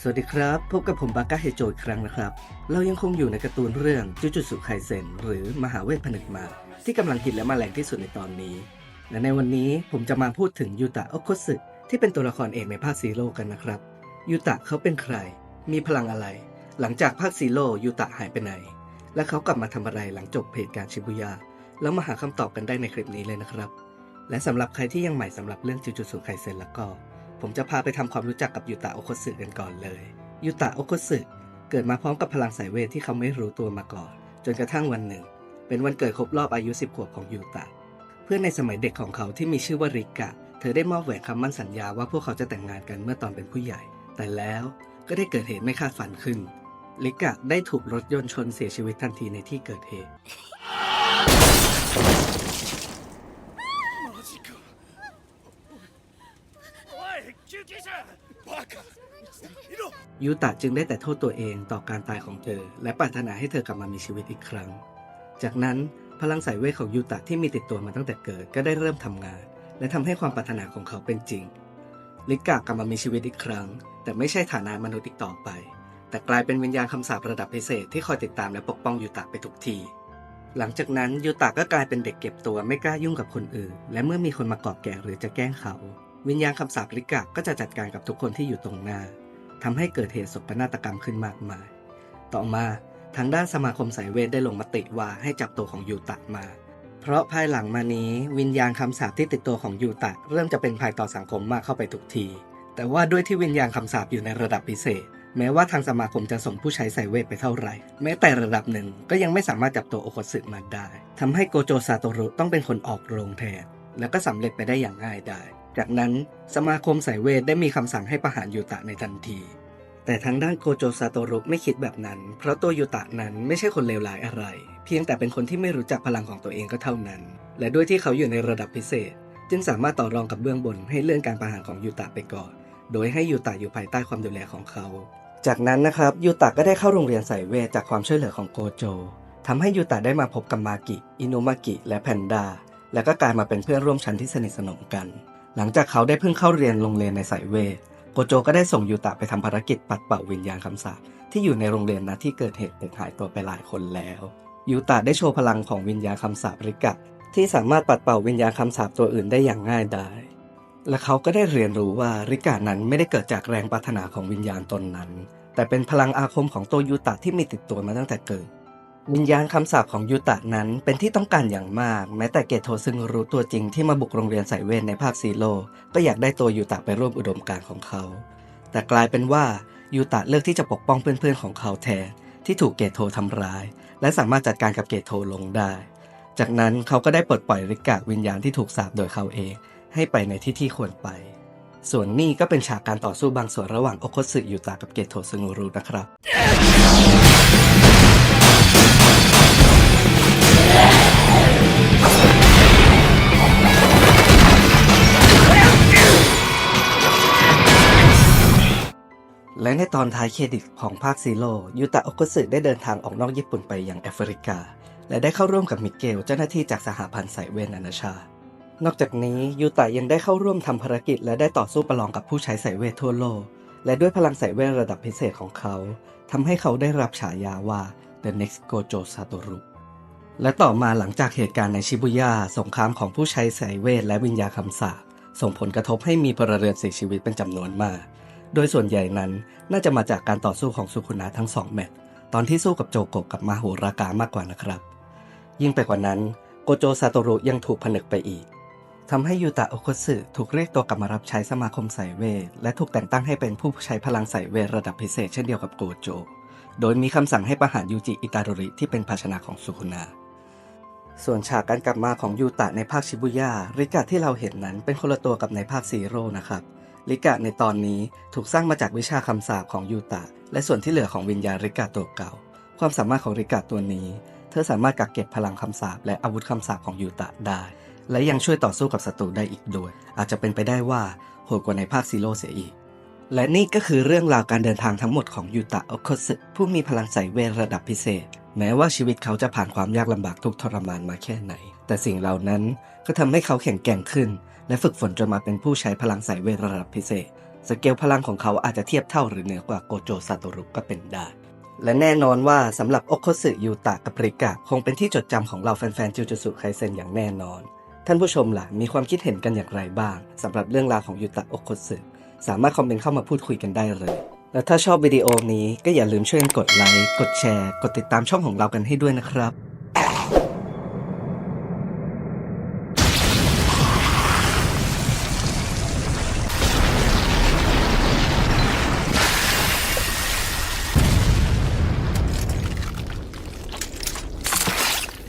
สวัสดีครับ พบกับผมบากาเฮโจอีกครั้งนะครับ เรายังคงอยู่ในการ์ตูนเรื่องจุจุสุไคเซนหรือมหาเวทผนึกมาที่กำลังฮิตและมาแรงที่สุดในตอนนี้ และในวันนี้ผมจะมาพูดถึงยูตะโอโคสึที่เป็นตัวละครเอกในภาคซีโร่กันนะครับยูตะเขาเป็นใคร มีพลังอะไร หลังจากภาคซีโร่ยูตะหายไปไหน และเขากลับมาทำอะไรหลังจบเหตุการณ์ชิบุยาแล้วมาหาคำตอบกันได้ในคลิปนี้เลยนะครับ และสำหรับใครที่ยังใหม่สำหรับเรื่องจูจูสุไคเซนแล้วก็ ผมจะพาไปทำความรู้จักกับยูตะโอโคสึกันก่อนเลยยูตะโอโคสึเกิดมาพร้อมกับพลังสายเวทที่เขาไม่รู้ตัวมาก่อน จนกระทั่งวันหนึ่ง เป็นวันเกิดครบรอบอายุ 10 ขวบของยูตะ เพื่อนในสมัยเด็กของเขาที่มีชื่อว่าริกะ เธอได้มอบแหวนคำมั่นสัญญาว่าพวกเขาจะแต่งงานกันเมื่อตอนเป็นผู้ใหญ่ แต่แล้วก็ได้เกิดเหตุไม่คาดฝันขึ้นริกะได้ถูกรถยนต์ชนเสียชีวิตทันทีในที่เกิดเหตุ ยูตะจึงได้แต่โทษตัวเองต่อการตายของเธอ และปรารถนาให้เธอกลับมามีชีวิตอีกครั้ง จากนั้นพลังสายเวทของยูตะที่มีติดตัวมาตั้งแต่เกิดก็ได้เริ่มทำงาน และทำให้ความปรารถนาของเขาเป็นจริง ลิกะกลับมามีชีวิตอีกครั้ง แต่ไม่ใช่ฐานะมนุษย์อีกต่อไป แต่กลายเป็นวิญญาณคำสาประดับพิเศษที่คอยติดตามและปกป้องยูตะไปทุกที หลังจากนั้นยูตะก็กลายเป็นเด็กเก็บตัวไม่กล้ายุ่งกับคนอื่น และเมื่อมีคนมากอบแก่หรือจะแกล้งเขา วิญญาณคำสาปลิกะก็จะจัดการกับทุกคนที่อยู่ตรงหน้า ทำให้เกิดเหตุศกนาฏกรรมขึ้นมากมาย ต่อมาทางด้านสมาคมสายเวทได้ลงมติว่าให้จับตัวของยูตะมา เพราะภายหลังมานี้วิญญาณคำสาปที่ติดตัวของยูตะ เริ่มจะเป็นภัยต่อสังคมมากเข้าไปทุกที แต่ว่าด้วยที่วิญญาณคำสาปอยู่ในระดับพิเศษ แม้ว่าทางสมาคมจะส่งผู้ใช้สายเวทไปเท่าไหร่ แม้แต่ระดับหนึ่งก็ยังไม่สามารถจับตัวโอโคสึมาได้ทำให้โกโจซาโตรุต้องเป็นคนออกโรงแทน แล้วก็สำเร็จไปได้อย่างง่ายดาย จากนั้นสมาคมสายเวทได้มีคำสั่งให้ประหารยูตะในทันที แต่ทางด้านโกโจซาโตรุไม่คิดแบบนั้น เพราะตัวยูตะนั้นไม่ใช่คนเลวร้ายอะไร เพียงแต่เป็นคนที่ไม่รู้จักพลังของตัวเองก็เท่านั้น และด้วยที่เขาอยู่ในระดับพิเศษ จึงสามารถต่อรองกับเบื้องบนให้เลื่อนการประหารของยูตะไปก่อน โดยให้ยูตะอยู่ภายใต้ความดูแลของเขา จากนั้นนะครับยูตะก็ได้เข้าโรงเรียนสายเวทจากความช่วยเหลือของโกโจทำให้ยูตะได้มาพบกับมากิ อินุมากิ และแพนดา แล้วก็กลายมาเป็นเพื่อนร่วมชั้นที่สนิทสนมกัน หลังจากเขาได้เพิ่งเข้าเรียนโรงเรียนในสายเวทโกโจก็ได้ส่งยูตะไปทำภารกิจปัดเป่าวิญญาณคำสาปที่อยู่ในโรงเรียนณที่เกิดเหตุเด็กหายตัวไปหลายคนแล้วยูตะได้โชว์พลังของวิญญาณคำสาปริกะ ที่สามารถปัดเป่าวิญญาณคำสาปตัวอื่นได้อย่างง่ายดายและเขาก็ได้เรียนรู้ว่าริกะนั้นไม่ได้เกิดจากแรงปรารถนาของวิญญาณตนนั้น แต่เป็นพลังอาคมของตัวยูตะที่มีติดตัวมาตั้งแต่เกิด วิญญาณคำสาปของยูตะนั้นเป็นที่ต้องการอย่างมาก แม้แต่เกโทซึ่งรู้ตัวจริงที่มาบุกโรงเรียนสายเวทในภาคซีโร่ก็อยากได้ตัวยูตะไปร่วมอุดมการของเขา แต่กลายเป็นว่ายูตะเลือกที่จะปกป้องเพื่อนๆของเขาแทนที่ถูกเกโททำร้าย และสามารถจัดการกับเกโทลงได้ จากนั้นเขาก็ได้ปลดปล่อยริกะวิญญาณที่ถูกสาปโดยเขาเอง ให้ไปในที่ที่ควรไป ส่วนนี้ก็เป็นฉากการต่อสู้บางส่วนระหว่างโอโคสึยูตะกับเกโทซึงูรุนะครับ และในตอนท้ายเครดิตของภาคซีโร่ยูตะโอโกสึได้เดินทางออกนอกญี่ปุ่นไปยังแอฟริกา และได้เข้าร่วมกับมิเกล เจ้าหน้าที่จากสหพันธ์สายเวนานาชาติ นอกจากนี้ยูตะยังได้เข้าร่วมทำภารกิจ และได้ต่อสู้ประลองกับผู้ใช้สายเวททั่วโลก และด้วยพลังสายเวทระดับพิเศษของเขาทำให้เขาได้รับฉายาว่า The Next Gojo Satoru และต่อมาหลังจากเหตุการณ์ในชิบุย่าสงครามของผู้ใช้สายเวทและวิญญาคำสาปส่งผลกระทบให้มีพลเรือนเสียชีวิตเป็นจำนวนมาก โดยส่วนใหญ่นั้นน่าจะมาจากการต่อสู้ของสุคุนะทั้งสองแมตช์ตอนที่สู้กับโจโกกับมาโหรากามากกว่านะครับ ยิ่งไปกว่านั้นโกโจซาโตรุยังถูกผนึกไปอีกทำให้ยูตะโอโคสึถูกเรียกตัวกลับมารับใช้สมาคมสายเวทและถูกแต่งตั้งให้เป็นผู้ใช้พลังสายเวทระดับพิเศษเช่นเดียวกับโกโจ โดยมีคำสั่งให้ประหารยูจิอิตาโดริที่เป็นภาชนะของสุคุนะส่วนฉากการกลับมาของยูตะในภาคชิบุย่าริกะที่เราเห็นนั้นเป็นคนละตัวกับในภาคซีโร่นะครับ ริกะในตอนนี้ถูกสร้างมาจากวิชาคำสาปของยูตะ และส่วนที่เหลือของวิญญาณริกะตัวเก่า ความสามารถของริกะตัวนี้ เธอสามารถกักเก็บพลังคำสาปและอาวุธคำสาปของยูตะได้ และยังช่วยต่อสู้กับศัตรูได้อีกด้วย อาจจะเป็นไปได้ว่าโหดกว่าในภาคซีโร่เสียอีก และนี่ก็คือเรื่องราวการเดินทางทั้งหมดของยูตะโอโคสึผู้มีพลังสายเวทระดับพิเศษ แม้ว่าชีวิตเขาจะผ่านความยากลำบากทุกทรมานมาแค่ไหน แต่สิ่งเหล่านั้นก็ทำให้เขาแข็งแกร่งขึ้น และฝึกฝนจนมาเป็นผู้ใช้พลังสายเวทระดับพิเศษ สเกลพลังของเขาอาจจะเทียบเท่าหรือเหนือกว่าโกโจซาโตรุก็เป็นได้ และแน่นอนว่าสำหรับโอโคสึยูตะกับริกะคงเป็นที่จดจำของเราแฟนๆ จูจูสุไคเซนอย่างแน่นอน ท่านผู้ชมล่ะมีความคิดเห็นกันอย่างไรบ้างสำหรับเรื่องราวของยูตะโอโคสึสามารถคอมเมนต์เข้ามาพูดคุยกันได้เลย และถ้าชอบวิดีโอนี้ก็อย่าลืมช่วยกันกดไลค์ กดแชร์ กดติดตามช่องของเรากันให้ด้วยนะครับ